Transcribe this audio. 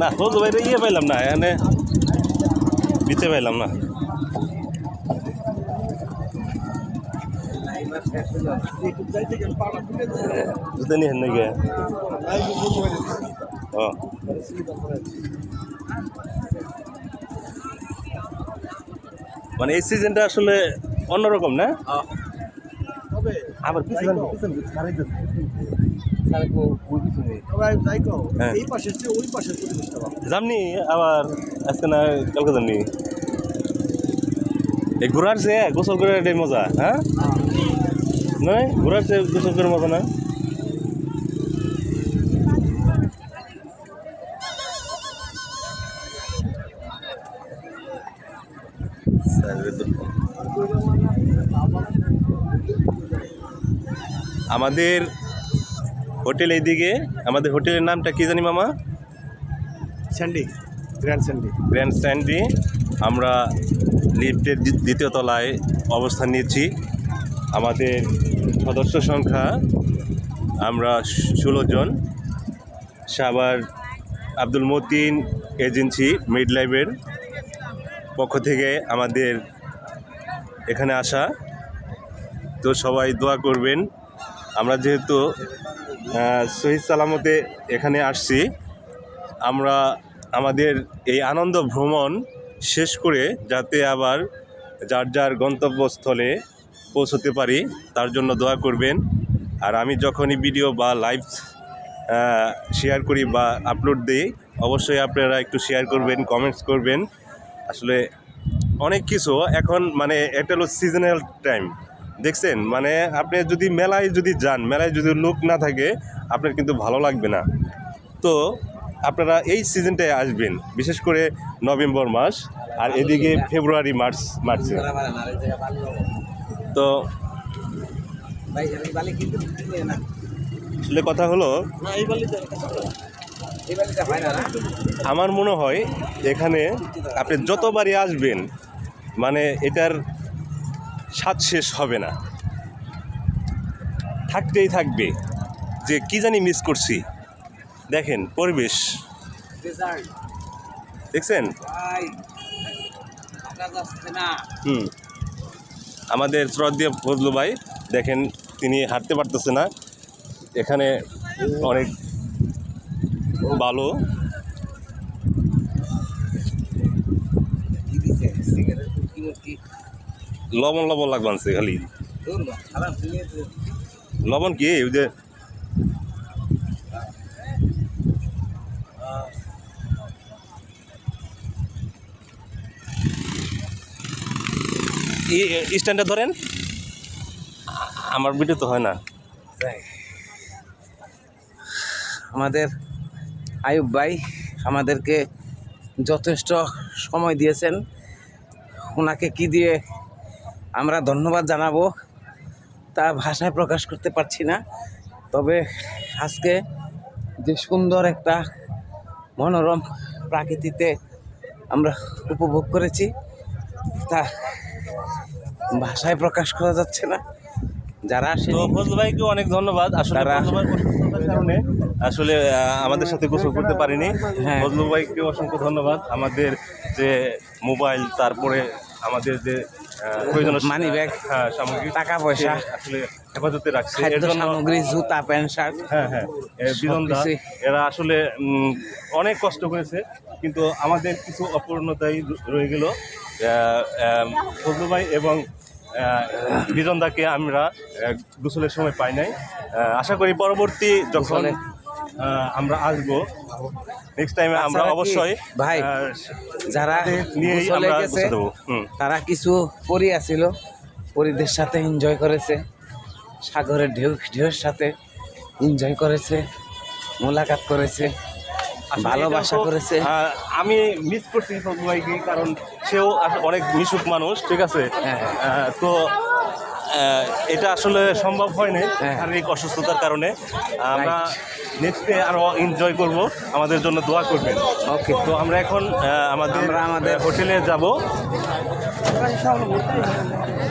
না ফজল ভাই ইয়ে পাইলাম না এখানে দিতে পাইলাম না। নাকি? ও। মানে এই সিজনটা আসলে অন্যরকম না? আবার পিছন পিছন ছাড়াই তো হ্যাঁ। চেয়ে আবার আজকে না কালকে যামনি? এই ঘোরার সে গোসল করে মজা হ্যাঁ? নয়? ঘোরার সে গোসল করে মজা না? আমাদের হোটেল এইদিকে আমাদের হোটেলের নামটা কি জানি মামা? স্যান্ডি গ্র্যান্ড স্যান্ডি গ্র্যান্ড স্ট্যান্ডে আমরা লিফটের দ্বি- দ্বিতীয় তলায় অবস্থান নিয়েছি। আমাদের সদস্য সংখ্যা আমরা ষোলো জন। সাবার আব্দুল মতিন এজেন্সি মিড লাইফের পক্ষ থেকে আমাদের এখানে আসা। তো সবাই দোয়া করবেন। আমরা যেহেতু শহীদ সালামতে এখানে আসছি, আমরা আমাদের এই আনন্দ ভ্রমণ শেষ করে যাতে আবার যার যার গন্তব্যস্থলে পৌঁছতে পারি, তার জন্য দোয়া করবেন। আর আমি যখনই ভিডিও বা লাইভ শেয়ার করি বা আপলোড দিই, অবশ্যই আপনারা একটু শেয়ার করবেন কমেন্টস করবেন। আসলে অনেক কিছু এখন মানে এটা হলো সিজনাল টাইম দেখছেন? মানে আপনি যদি মেলায় যদি যান মেলায় যদি লোক না থাকে আপনার কিন্তু ভালো লাগবে না। তো আপনারা এই সিজনটায় আসবেন বিশেষ করে নভেম্বর মাস আর এদিকে ফেব্রুয়ারি মার্চ মার্চে। তো আসলে কথা হলো আমার মনে হয় এখানে আপনি যতবারই আসবেন মানে এটার স্বাদ শেষ হবে না। থাকতেই থাকবে। যে কি জানি মিস করছি। দেখেন, পরিবেশ। দেখছেন? হুম। আমাদের শ্রদ্ধেয় ফজলু ভাই, দেখেন, তিনি হাঁটতে পারতেছে না। এখানে অনেক ভালো। লবণ লবণ লাগবানছে খালি। লবণ কি? ওই যে স্ট্যান্ডে ধরেন। আমার ভিডিও তো হয় না। আমাদের আয়ুব ভাই আমাদেরকে যথেষ্ট সময় দিয়েছেন। ওনাকে কি দিয়ে আমরা ধন্যবাদ জানাব তা ভাষায় প্রকাশ করতে পারছি না। তবে আজকে যে সুন্দর একটা মনোরম প্রাকৃতিতে আমরা উপভোগ করেছি তা ভাষায় প্রকাশ করা যাচ্ছে না। যারা ফজল ভাইকে অনেক ধন্যবাদ। আসলে কারণে আসলে আমাদের সাথে গোসল করতে পারিনি। হ্যাঁ। ফজলু ভাইকে অসংখ্য ধন্যবাদ। আমাদের যে মোবাইল তারপরে আমাদের যে আহ, প্রয়োজনীয় Money হ্যাঁ সামগ্রী টাকা পয়সা, আসলে হেফাজতে রাখছে। এর জন্য সামগ্রী জুতা প্যান্ট শার্ট হ্যাঁ হ্যাঁ এরা আসলে অনেক কষ্ট করেছে কিন্তু আমাদের কিছু অপূর্ণতাই রয়ে গেল। ফজলু ভাই এবং বিজনদাকে আমরা গোসলের সময় পাই নাই। আশা করি পরবর্তী যখন আমরা আসব নেক্সট টাইমে আমরা অবশ্যই ভাই, যারা নিয়ে গেছে তারা কিছু পরি আছিল পরিদের সাথে এনজয় করেছে সাগরের ঢেউ ঢেউয়ের সাথে এনজয় করেছে মোলাকাত করেছে। ভালোবাসা করেছে। আমি মিস করছি ভাইকে কারণ সেও অনেক মিশুক মানুষ ঠিক আছে? হ্যাঁ। তো এটা আসলে সম্ভব হয় না হ্যাঁ। শারীরিক অসুস্থতার কারণে। আমরা নেক্সটে আরও এনজয় করব। আমাদের জন্য দোয়া করবেন। ওকে তো আমরা এখন আমাদের আমাদের- হোটেলে যাব।